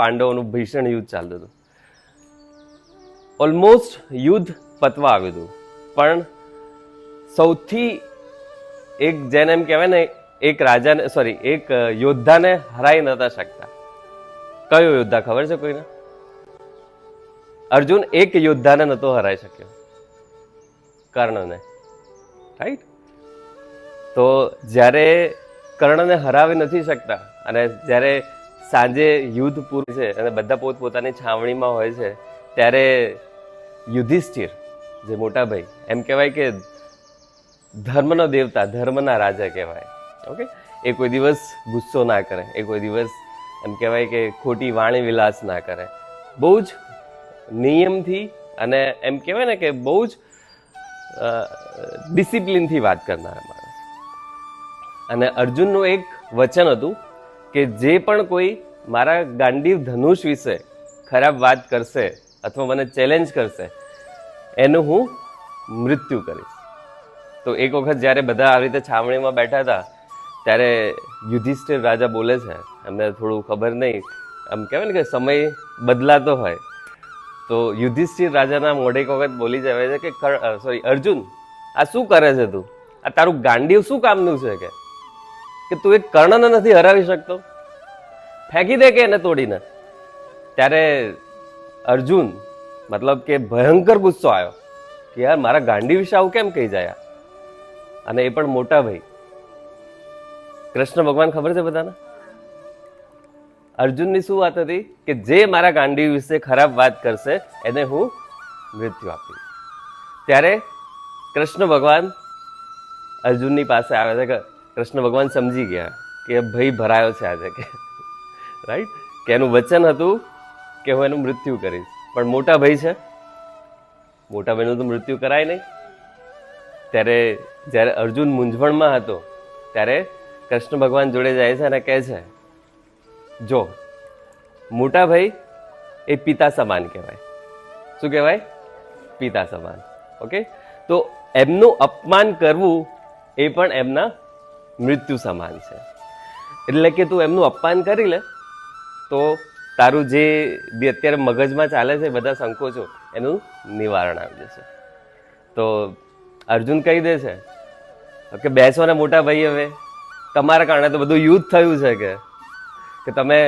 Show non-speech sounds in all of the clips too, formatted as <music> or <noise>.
પાંડવોનું ભીષણ યુદ્ધ ચાલતું હતું. ઓલમોસ્ટ યુદ્ધ પતવા આવ્યું હતું. પણ સૌથી એક જેને એમ કહેવાય ને, એક રાજાને સોરી એક યોદ્ધાને હરાઈ નતા શકતા. કયો યોદ્ધા ખબર છે કોઈને? અર્જુન એક યોદ્ધાને નહોતો હરાઈ શક્યો. કર્ણને. રાઈટ તો જ્યારે કર્ણને હરાવી નથી શકતા અને જ્યારે સાંજે યુદ્ધ પૂરું છે અને બધા પોતપોતાની છાવણીમાં હોય છે, ત્યારે યુધિષ્ઠિર જે મોટા ભાઈ, એમ કહેવાય કે ધર્મનો દેવતા, ધર્મના રાજા કહેવાય. ઓકે એ કોઈ દિવસ ગુસ્સો ના કરે, એ કોઈ દિવસ એમ કહેવાય કે ખોટી વાણી વિલાસ ના કરે. બહુ જ નિયમથી અને એમ કહેવાય ને કે બહુ જ ડિસિપ્લિનથી વાત કરનારા માણસ. અને અર્જુનનું એક વચન હતું કે જે પણ કોઈ મારા ગાંડીવ ધનુષ વિશે ખરાબ વાત કરશે અથવા મને ચેલેન્જ કરશે, એનું હું મૃત્યુ કરીશ. તો એક વખત જ્યારે બધા આવી રીતે છાવણીમાં બેઠા હતા, ત્યારે યુધિષ્ઠિર રાજા બોલે છે, એમને થોડું ખબર નહીં. આમ કહેવાય ને કે સમય બદલાતો હોય. તો યુધિષ્ઠિર રાજાના મોઢે એક વખત બોલી જવાય છે કે સોરી અર્જુન, આ શું કરે છે તું? આ તારું ગાંડીવ શું કામનું છે કે? કે તું એક કર્ણને નથી હરાવી શકતો? ફેંકી દે કે એને તોડીને? ત્યારે અર્જુન, મતલબ કે ભયંકર ગુસ્સો આવ્યો કે યાર, મારા ગાંડી વિશે આવું કેમ કહી જાય અને એ પણ મોટા ભાઈ. કૃષ્ણ ભગવાન ખબર છે બધાને? અર્જુનની શું વાત હતી કે જે મારા ગાંડી વિશે ખરાબ વાત કરશે, એને હું મૃત્યુ આપીશ. ત્યારે કૃષ્ણ ભગવાન અર્જુનની પાસે આવે છે કે કૃષ્ણ ભગવાન સમજી ગયા કે ભાઈ ભરાયો છે આજે કે રાઈટ કે એનું વચન હતું કે હું એનું મૃત્યુ કરીશ. પણ મોટા ભાઈ છે. મોટા ભાઈનું તો મૃત્યુ કરાય નહીં. ત્યારે જ્યારે અર્જુન મૂંઝવણમાં હતો, ત્યારે કૃષ્ણ ભગવાન જોડે જાય છે અને કહે છે, જો, મોટા ભાઈ એ પિતા સમાન કહેવાય. શું કહેવાય? પિતા સમાન. ઓકે તો એમનું અપમાન કરવું એ પણ એમના મૃત્યુ સમાન છે. એટલે કે તું એમનું અપમાન કરી લે, તો તારું જે બી અત્યારે મગજમાં ચાલે છે બધા સંકોચો એનું નિવારણ આવી જશે. તો અર્જુન કહી દે છે કે બેસો ને મોટા ભાઈ હવે. તમારા કારણે તો બધું યુદ્ધ થયું છે કે કે તમે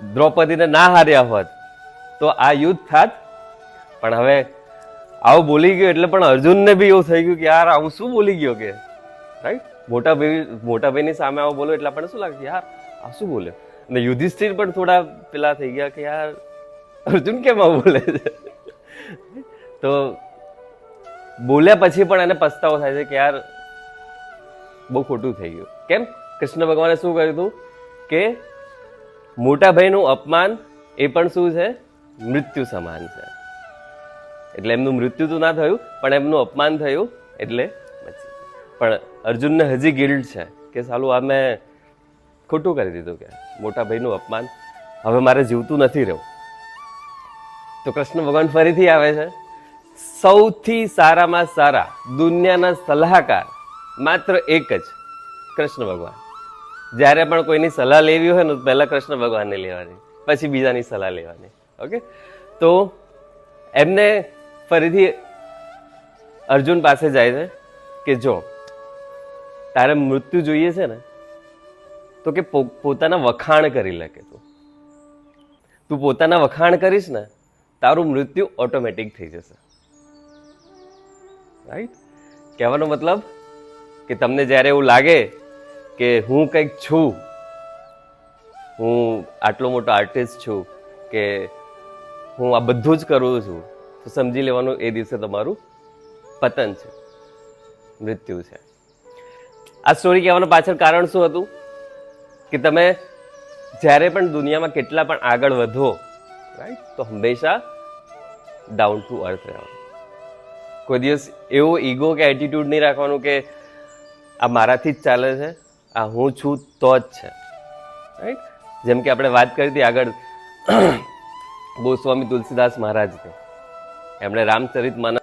દ્રૌપદીને ના હાર્યા હોત તો આ યુદ્ધ થાત. પણ હવે આવું બોલી ગયો એટલે પણ અર્જુનને બી એવું થઈ ગયું કે યાર આવું શું બોલી ગયો કે રાઈટ મોટા ભાઈ, મોટા ભાઈની સામે આવો બોલો એટલે આપણને શું લાગે યાર, આ શું બોલ્યો અને યુધિષ્ઠિર પણ થોડા પેલા થઈ ગયા કે યાર, અર્જુન કેમ આવું બોલે છે? તો બોલ્યા પછી પણ એને પસ્તાવો થાય છે કે યાર, બહુ ખોટું થઈ ગયું. કેમ? કૃષ્ણ ભગવાને શું કર્યું હતું? કે મોટા ભાઈનું અપમાન એ પણ શું છે? મૃત્યુ સમાન છે. એટલે એમનું મૃત્યુ તો ના થયું, પણ એમનું અપમાન થયું, એટલે પણ અર્જુનને હજી ગિલ્ડ છે કે સાલું આ મેં ખોટું કરી દીધું કે મોટા ભાઈનું અપમાન. હવે મારે જીવતું નથી રહેવું. તો કૃષ્ણ ભગવાન ફરીથી આવે છે. સૌથી સારામાં સારા દુનિયાના સલાહકાર માત્ર એક જ કૃષ્ણ ભગવાન. જ્યારે પણ કોઈની સલાહ લેવી હોય ને પહેલા કૃષ્ણ ભગવાનને લેવાની, પછી બીજાની સલાહ લેવાની. ઓકે? તો એમને ફરીથી અર્જુન પાસે જાય છે કે જો તારે મૃત્યુ જોઈએ છે ને, તો કે પોતાના વખાણ કરી લે કે તું. તું પોતાના વખાણ કરીશ ને, તારું મૃત્યુ ઓટોમેટિક થઈ જશે. રાઈટ કહેવાનો મતલબ કે તમને જ્યારે એવું લાગે કે હું કંઈક છું, હું આટલો મોટો આર્ટિસ્ટ છું, કે હું આ બધું જ કરું છું, તો સમજી લેવાનું એ દિવસે તમારું પતન છે, મૃત્યુ છે. આ સ્ટોરી કહેવાનું પાછળ કારણ શું હતું? કે તમે જ્યારે પણ દુનિયામાં કેટલા પણ આગળ વધો રાઈટ તો હંમેશા ડાઉન ટુ અર્થ રહેવાનું. કોઈ દિવસ એવો ઈગો કે એટીટ્યુડ નહીં રાખવાનું કે આ મારાથી જ ચાલે છે, આ હું છું તો જ છે. રાઈટ જેમ કે આપણે વાત કરી હતી આગળ <clears throat> ગોસ્વામી તુલસીદાસ મહારાજની એમણે રામચરિત માનસ